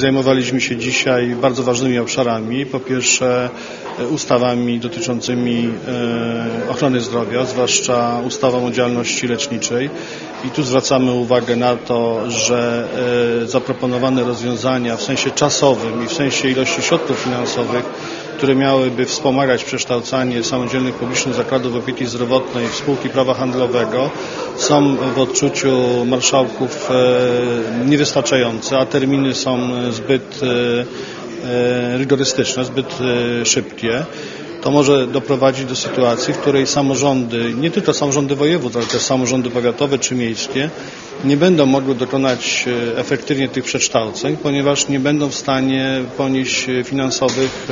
Zajmowaliśmy się dzisiaj bardzo ważnymi obszarami. Po pierwsze ustawami dotyczącymi ochrony zdrowia, zwłaszcza ustawą o działalności leczniczej. I tu zwracamy uwagę na to, że zaproponowane rozwiązania w sensie czasowym i w sensie ilości środków finansowych które miałyby wspomagać przekształcanie samodzielnych publicznych zakładów opieki zdrowotnej w spółki prawa handlowego są w odczuciu marszałków e, niewystarczające, a terminy są zbyt e, e, rygorystyczne, zbyt szybkie. To może doprowadzić do sytuacji, w której samorządy, nie tylko samorządy województw, ale też samorządy powiatowe czy miejskie, nie będą mogły dokonać efektywnie tych przekształceń, ponieważ nie będą w stanie ponieść finansowych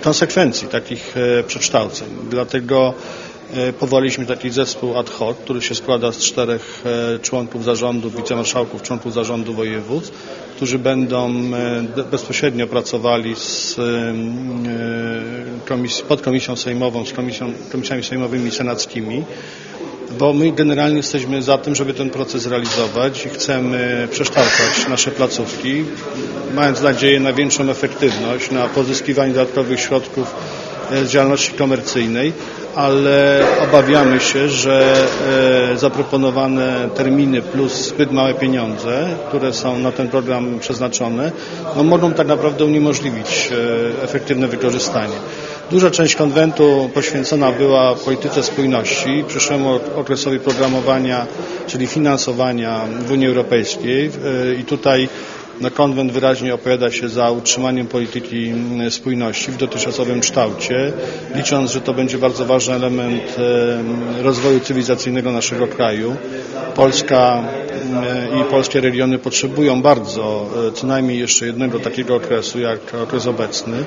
konsekwencji takich przekształceń. Dlatego powołaliśmy taki zespół ad hoc, który się składa z czterech członków zarządu, wicemarszałków, członków zarządu województw, którzy będą bezpośrednio pracowali z komisji, podkomisją sejmową, z komisją, komisjami sejmowymi i senackimi bo my generalnie jesteśmy za tym, żeby ten proces realizować i chcemy przekształcać nasze placówki, mając nadzieję na większą efektywność, na pozyskiwanie dodatkowych środków z działalności komercyjnej, ale obawiamy się, że zaproponowane terminy plus zbyt małe pieniądze, które są na ten program przeznaczone, no mogą tak naprawdę uniemożliwić efektywne wykorzystanie. Duża część konwentu poświęcona była polityce spójności, przyszłemu okresowi programowania, czyli finansowania w Unii Europejskiej i tutaj no, konwent wyraźnie opowiada się za utrzymaniem polityki spójności w dotychczasowym kształcie, licząc, że to będzie bardzo ważny element rozwoju cywilizacyjnego naszego kraju. Polska i polskie regiony potrzebują bardzo co najmniej jeszcze jednego takiego okresu jak okres obecny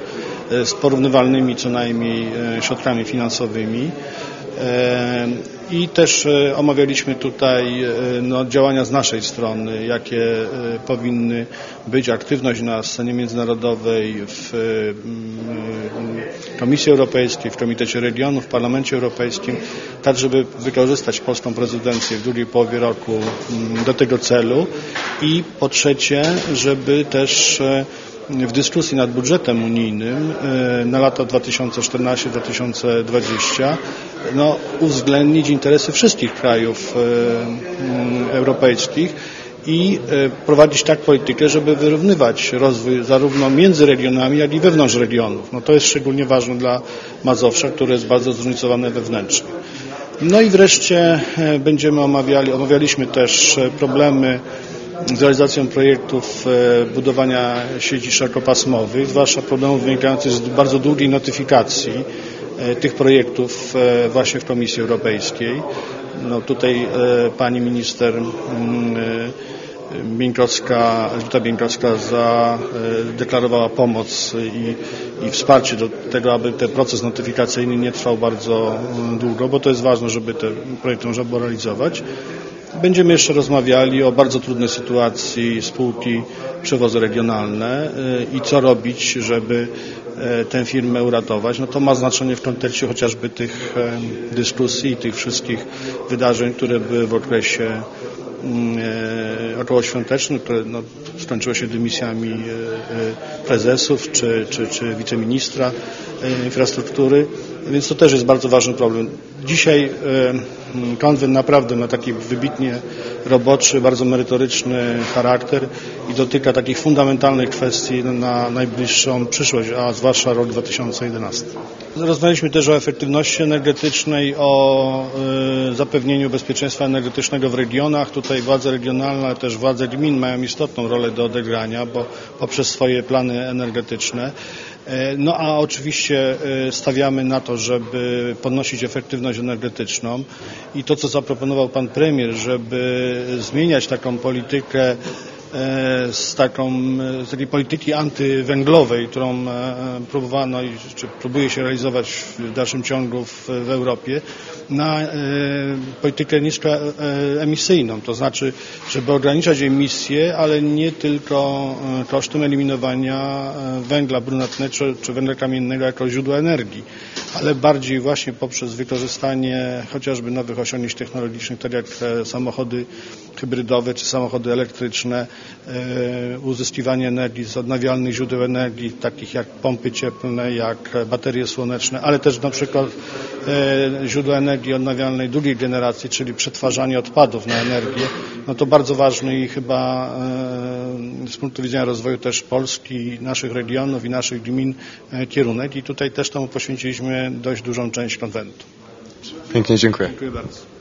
z porównywalnymi co najmniej środkami finansowymi. I też omawialiśmy tutaj no, działania z naszej strony, jakie powinny być, aktywność na scenie międzynarodowej, w Komisji Europejskiej, w Komitecie Regionów, w Parlamencie Europejskim, tak żeby wykorzystać polską prezydencję w drugiej połowie roku do tego celu. I po trzecie, żeby też w dyskusji nad budżetem unijnym na lata 2014-2020 no, uwzględnić interesy wszystkich krajów europejskich i prowadzić tak politykę, żeby wyrównywać rozwój zarówno między regionami, jak i wewnątrz regionów. No to jest szczególnie ważne dla Mazowsza, które jest bardzo zróżnicowane wewnętrznie. No i wreszcie będziemy omawiali, omawialiśmy też problemy z realizacją projektów budowania sieci szerokopasmowych, zwłaszcza problemów wynikających z bardzo długiej notyfikacji tych projektów właśnie w Komisji Europejskiej. No tutaj pani minister Bieńkowska, Elżbieta Bieńkowska zadeklarowała pomoc i, i wsparcie do tego, aby ten proces notyfikacyjny nie trwał bardzo długo, bo to jest ważne, żeby te projekty można było realizować. Będziemy jeszcze rozmawiali o bardzo trudnej sytuacji spółki przewozy regionalne i co robić, żeby tę firmę uratować. No to ma znaczenie w kontekście chociażby tych dyskusji i tych wszystkich wydarzeń, które były w okresie okołoświątecznym, które no, skończyło się dymisjami prezesów czy, czy, czy wiceministra infrastruktury, więc to też jest bardzo ważny problem. Dzisiaj konwent naprawdę ma taki wybitnie roboczy, bardzo merytoryczny charakter i dotyka takich fundamentalnych kwestii na najbliższą przyszłość, a zwłaszcza rok 2011. Rozmawialiśmy też o efektywności energetycznej, o zapewnieniu bezpieczeństwa energetycznego w regionach. Tutaj władze regionalne, ale też władze gmin mają istotną rolę do odegrania, bo poprzez swoje plany energetyczne. No a oczywiście stawiamy na to, żeby podnosić efektywność energetyczną. I to, co zaproponował pan premier, żeby zmieniać taką politykę z, taką, z takiej polityki antywęglowej, którą próbowano i czy próbuje się realizować w dalszym ciągu w, w Europie, na politykę niskoemisyjną, to znaczy, żeby ograniczać emisje, ale nie tylko kosztem eliminowania węgla brunatnego czy, czy węgla kamiennego jako źródła energii ale bardziej właśnie poprzez wykorzystanie chociażby nowych osiągnięć technologicznych, tak jak e, samochody hybrydowe czy samochody elektryczne, e, uzyskiwanie energii z odnawialnych źródeł energii, takich jak pompy cieplne, jak baterie słoneczne, ale też na przykład e, źródła energii odnawialnej drugiej generacji, czyli przetwarzanie odpadów na energię, no to bardzo ważny i chyba z punktu widzenia rozwoju też Polski, naszych regionów i naszych gmin kierunek. I tutaj też temu poświęciliśmy dość dużą część konwentu. Pięknie dziękuję. Dziękuję bardzo.